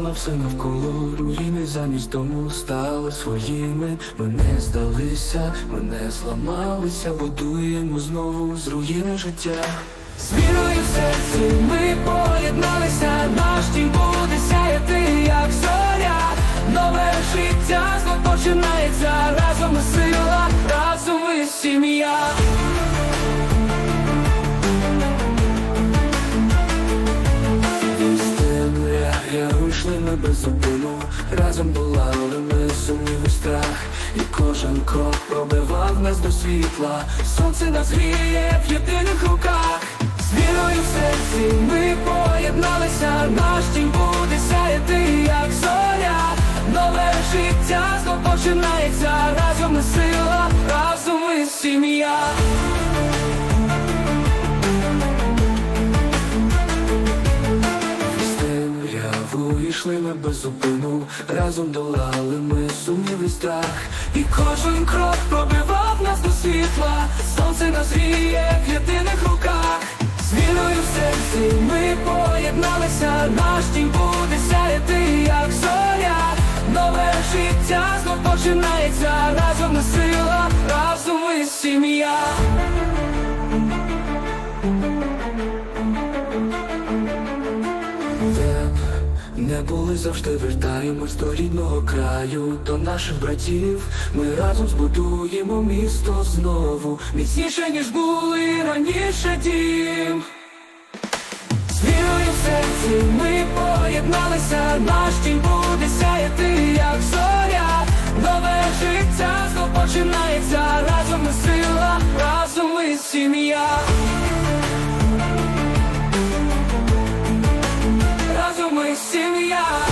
все навколо руїни замість дому стали своїми. Ми не здалися, ми не зламалися, будуємо знову з руїни життя. З вірою в серці ми поєдналися, наш дім буде сяяти, як зоря. Нове життя знов починається, разом ми сила, разом ми сім'я. Зупину. Разом долали ми сумнів і страх. І кожен крок пробивав нас до світла. Сонце нас гріє в єдиних руках. З вірою в серці ми поєдналися. Наш дім буде сяяти, як зоря. Нове життя знов починається. Разом ми сила, разом ми сім'я йшли ми без зупину, разом долали ми сумнів і страх, і кожен крок пробивав нас до світла, сонце нас в єдиних руках, з вірою в серці ми поєдналися, наш дім буде сяяти, як зоря, нове життя знов починається, разом ми сила, разом ми сім'я. Б не були завжди вертаємось до рідного краю, до наших братів. Ми разом збудуємо місто знову, міцніше, ніж були раніше дім. З вірою в серці ми поєдналися, наш дім буде сяяти, як зоря. Нове життя знов починається, разом ми сила, разом ми сім'я. Syria.